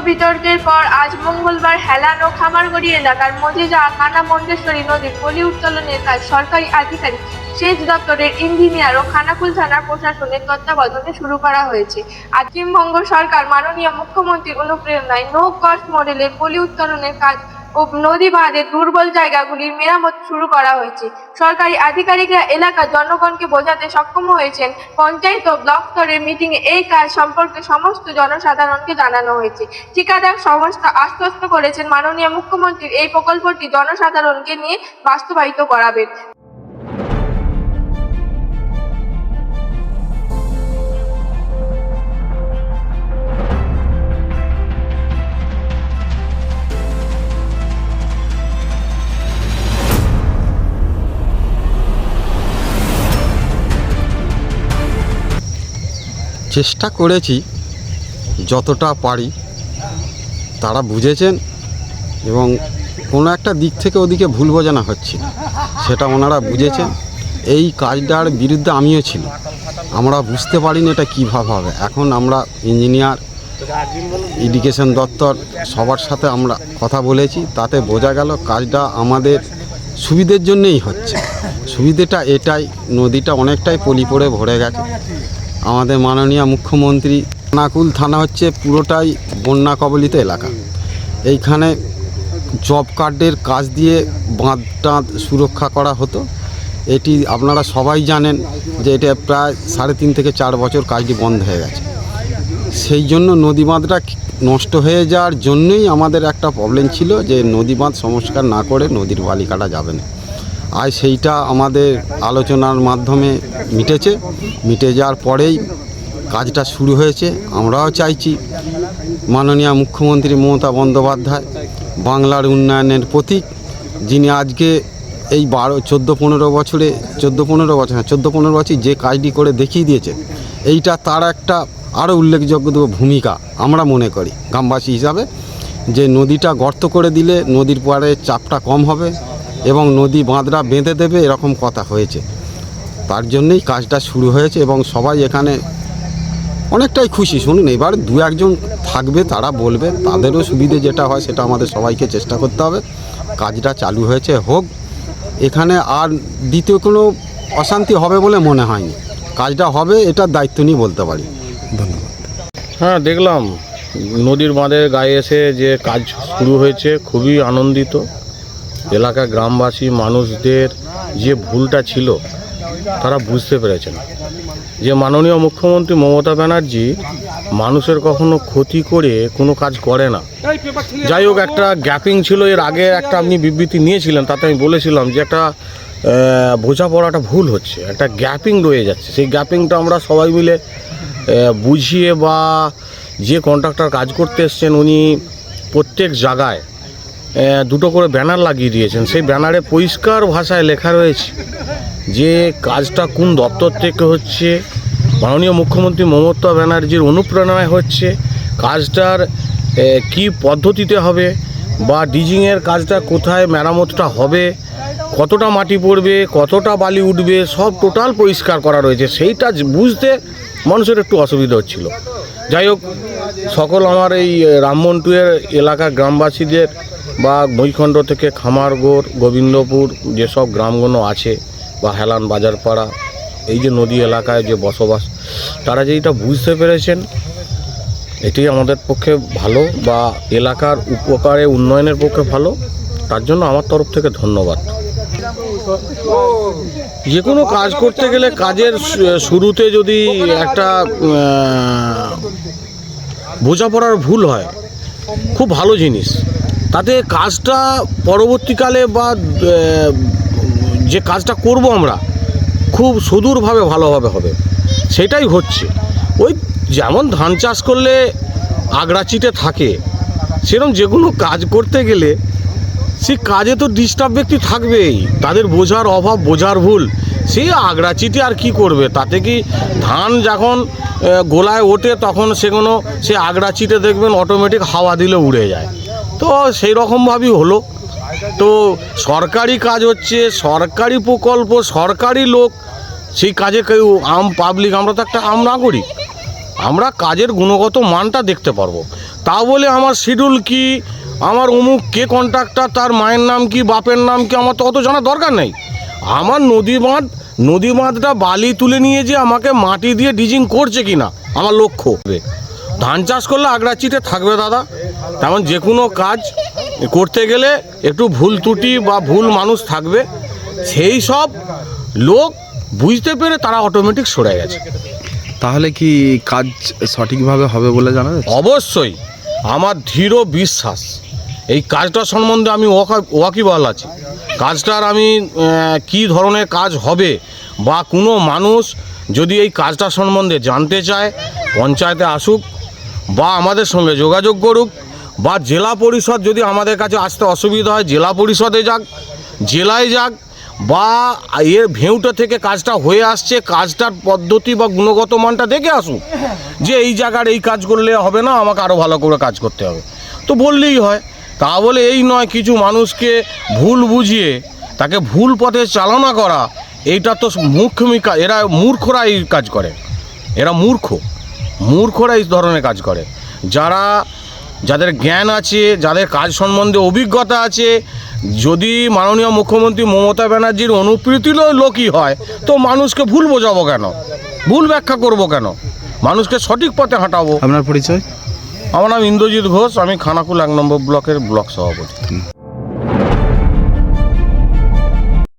বিতর্কের পর আজ মঙ্গলবার হেলান ও খামারগড়ি এলাকার মজিজা কানা মন্ডেশ্বরী নদীর পলি উত্তোলনের কাজ সরকারি আধিকারিক সেচ দপ্তরের ইঞ্জিনিয়ার ও খানাকুল থানার প্রশাসনের তত্ত্বাবধানে শুরু করা হয়েছে। পশ্চিমবঙ্গ সরকার মাননীয় মুখ্যমন্ত্রীর অনুপ্রেরণায় নো কস্ট মডেলের পলি উত্তোলনের কাজ ও নদী বাঁধের দুর্বল জায়গাগুলির মেরামত শুরু করা হয়েছে। সরকারি আধিকারিকরা এলাকার জনগণকে বোঝাতে সক্ষম হয়েছেন, পঞ্চায়েত ও ব্লক স্তরের মিটিংয়ে এই কাজ সম্পর্কে সমস্ত জনসাধারণকে জানানো হয়েছে। ঠিকাদার সংস্থা আশ্বস্ত করেছেন, মাননীয় মুখ্যমন্ত্রীর এই প্রকল্পটি জনসাধারণকে নিয়ে বাস্তবায়িত করাবেন চেষ্টা করেছি যতটা পারি, তারা বুঝেছেন এবং কোনো একটা দিক থেকে ওদিকে ভুল বোঝানো হচ্ছে, সেটা ওনারা বুঝেছেন। এই কাজটার বিরুদ্ধে আমিও ছিল আমরা বুঝতে পারিনি এটা কীভাবে হবে। এখন আমরা ইঞ্জিনিয়ার, এডুকেশন দপ্তর, সবার সাথে আমরা কথা বলেছি, তাতে বোঝা গেল কাজটা আমাদের সুবিধের জন্যেই হচ্ছে। সুবিধেটা এটাই, নদীটা অনেকটাই পলি পড়ে ভরে গেছে। আমাদের মাননীয় মুখ্যমন্ত্রী নাকুল থানা হচ্ছে পুরোটাই বন্যা কবলিত এলাকা। এইখানে জব কার্ডের কাজ দিয়ে বাঁধ টাঁধ সুরক্ষা করা হতো। এটি আপনারা সবাই জানেন যে এটা প্রায় সাড়ে তিন থেকে চার বছর কাজটি বন্ধ হয়ে গেছে। সেই জন্য নদী বাঁধটা নষ্ট হয়ে যাওয়ার জন্যই আমাদের একটা প্রবলেম ছিল যে নদী বাঁধ সংস্কার না করে নদীর বালি কাটা যাবে না। আর সেইটা আমাদের আলোচনার মাধ্যমে মিটেছে। মিটে যাওয়ার পরেই কাজটা শুরু হয়েছে। আমরাও চাইছি মাননীয় মুখ্যমন্ত্রী মমতা বন্দ্যোপাধ্যায় বাংলার উন্নয়নের প্রতীক, যিনি আজকে এই বারো, চোদ্দ, পনেরো বছরে, চোদ্দ, পনেরো বছর হ্যাঁ চোদ্দ, পনেরো বছর যে কাজটি করে দেখিয়ে দিয়েছে, এইটা তার একটা আরও উল্লেখযোগ্য ভূমিকা আমরা মনে করি। গ্রামবাসী হিসাবে যে নদীটা গর্ত করে দিলে নদীর পাড়ে চাপটা কম হবে এবং নদী বাঁধরা বেঁধে দেবে, এরকম কথা হয়েছে। তার জন্যই কাজটা শুরু হয়েছে এবং সবাই এখানে অনেকটাই খুশি। শুনুন, এবার দু একজন থাকবে, তারা বলবে, তাদেরও সুবিধে যেটা হয় সেটা আমাদের সবাইকে চেষ্টা করতে হবে। কাজটা চালু হয়েছে, হোক। এখানে আর দ্বিতীয় কোনো অশান্তি হবে বলে মনে হয়নি। কাজটা হবে এটার দায়িত্ব নিয়ে বলতে পারি। ধন্যবাদ। হ্যাঁ দেখলাম নদীর বাঁধের গায়ে এসে যে কাজ শুরু হয়েছে, খুবই আনন্দিত। এলাকার গ্রামবাসী মানুষদের যে ভুলটা ছিল, তারা বুঝতে পেরেছেন। যে মাননীয় মুখ্যমন্ত্রী মমতা ব্যানার্জি মানুষের কখনো ক্ষতি করে কোনো কাজ করে না। যাই হোক, একটা গ্যাপিং ছিল, এর আগে একটা আপনি বিবৃতি নিয়েছিলেন, তাতে আমি বলেছিলাম যে একটা বোঝাপড়াটা ভুল হচ্ছে, একটা গ্যাপিং রয়ে যাচ্ছে। সেই গ্যাপিংটা আমরা সবাই মিলে বুঝিয়ে বা যে কন্ট্রাক্টর কাজ করতে এসছেন, উনি প্রত্যেক জায়গায় দুটো করে ব্যানার লাগিয়ে দিয়েছেন। সেই ব্যানারে পরিষ্কার ভাষায় লেখা রয়েছে যে কাজটা কোন দপ্তর থেকে হচ্ছে, মাননীয় মুখ্যমন্ত্রী মমতা ব্যানার্জির অনুপ্রেরণায় হচ্ছে, কাজটার কি পদ্ধতিতে হবে বা ডিজিংয়ের কাজটা কোথায়, মেরামতটা হবে, কতটা মাটি পড়বে, কতটা বালি উঠবে, সব টোটাল পরিষ্কার করা রয়েছে। সেইটা বুঝতে মানুষের একটু অসুবিধা হচ্ছিল। যাই হোক, সকল আমার এই রামমন্টুয়ের এলাকার গ্রামবাসীদের বা মহিখণ্ড থেকে খামারগড়, গোবিন্দপুর যেসব গ্রামগুলো আছে বা হেলান বাজারপাড়া, এই যে নদী এলাকায় যে বসবাস, তারা যে এটা বুঝতে পেরেছেন, এটি আমাদের পক্ষে ভালো বা এলাকার উপকারে, উন্নয়নের পক্ষে ভালো, তার জন্য আমার তরফ থেকে ধন্যবাদ। যে কোনো কাজ করতে গেলে কাজের শুরুতে যদি একটা বোঝাপড়ার ভুল হয়, খুব ভালো জিনিস। তাতে কাজটা পরবর্তীকালে বা যে কাজটা করব আমরা, খুব সুদূরভাবে ভালোভাবে হবে। সেটাই হচ্ছে। ওই যেমন ধান চাষ করলে আগ্রাচিতে থাকে সেরকম যে কোনো কাজ করতে গেলে সে কাজে তো ডিস্টার্ব ব্যক্তি থাকবেই। তাদের বোঝার অভাব, বোঝার ভুল, সে আগ্রাচিতে আর কি করবে? তাতে কি ধান যখন গোলায় ওঠে, তখন সেগুলো সে আগ্রাচিতে দেখবেন অটোমেটিক হাওয়া দিলে উড়ে যায়। তো সেই রকমভাবেই হলো। তো সরকারি কাজ হচ্ছে, সরকারি প্রকল্প, সরকারি লোক, সেই কাজে কেউ আম পাবলিক আমরা তো একটা আম নাগরিক। আমরা কাজের গুণগত মানটা দেখতে পারব। তা বলে আমার শিডিউল কি, আমার অমুক কে কন্ট্রাক্টর তার মায়ের নাম কি, বাপের নাম কি, আমার তো অত জানার দরকার নেই। আমার নদী বাঁধ, নদী বাঁধটা বালি তুলে নিয়ে যে আমাকে মাটি দিয়ে ডিজিং করছে কি না আমার লক্ষ্য। ধান চাষ করলে আগড়া চিটে থাকবে দাদা। তেমন যে কোনো কাজ করতে গেলে একটু ভুল ত্রুটি বা ভুল মানুষ থাকবে সেই সব লোক বুঝতে পেরে তারা অটোমেটিক সরে গেছে। তাহলে কি কাজ সঠিকভাবে হবে বলে জানা অবশ্যই আমার দৃঢ় বিশ্বাস এই কাজটা সম্বন্ধে আমি ওয়াকা- ওয়াকিবহাল আছি। কাজটার আমি কি ধরনের কাজ হবে বা কোনো মানুষ যদি এই কাজটা সম্বন্ধে জানতে চায় পঞ্চায়েতে আসুক বা আমাদের সঙ্গে যোগাযোগ করুক বা জেলা পরিষদ যদি আমাদের কাছে আসতে অসুবিধা হয়, জেলা পরিষদে যাক, জেলায় যাক, বা এর ভেউটা থেকে কাজটা হয়ে আসছে, কাজটার পদ্ধতি বা গুণগত মানটা দেখে আসুক, যে এই জায়গার এই কাজ করলে হবে না, আমাকে আরও ভালো করে কাজ করতে হবে। তো বললেই হয়। তা বলে এই নয়, কিছু মানুষকে ভুল বুঝিয়ে, তাকে ভুল পথে চালনা করা এইটা তো কাজ এরা মূর্খরা এই কাজ করে। এরা মূর্খ। মূর্খরা এই ধরনের কাজ করে। যারা যাদের জ্ঞান আছে যাদের কাজ সম্বন্ধে অভিজ্ঞতা আছে যদি মাননীয় মুখ্যমন্ত্রী মমতা ব্যানার্জির অনুপ্রীতির লোকই হয় তো মানুষকে ভুল বোঝাবো কেন? ভুল ব্যাখ্যা করব কেন? মানুষকে সঠিক পথে হাঁটাবো। আপনার পরিচয়? আমার নাম ইন্দ্রজিৎ ঘোষ আমি খানাকুল এক নম্বর ব্লকের ব্লক সভাপতি।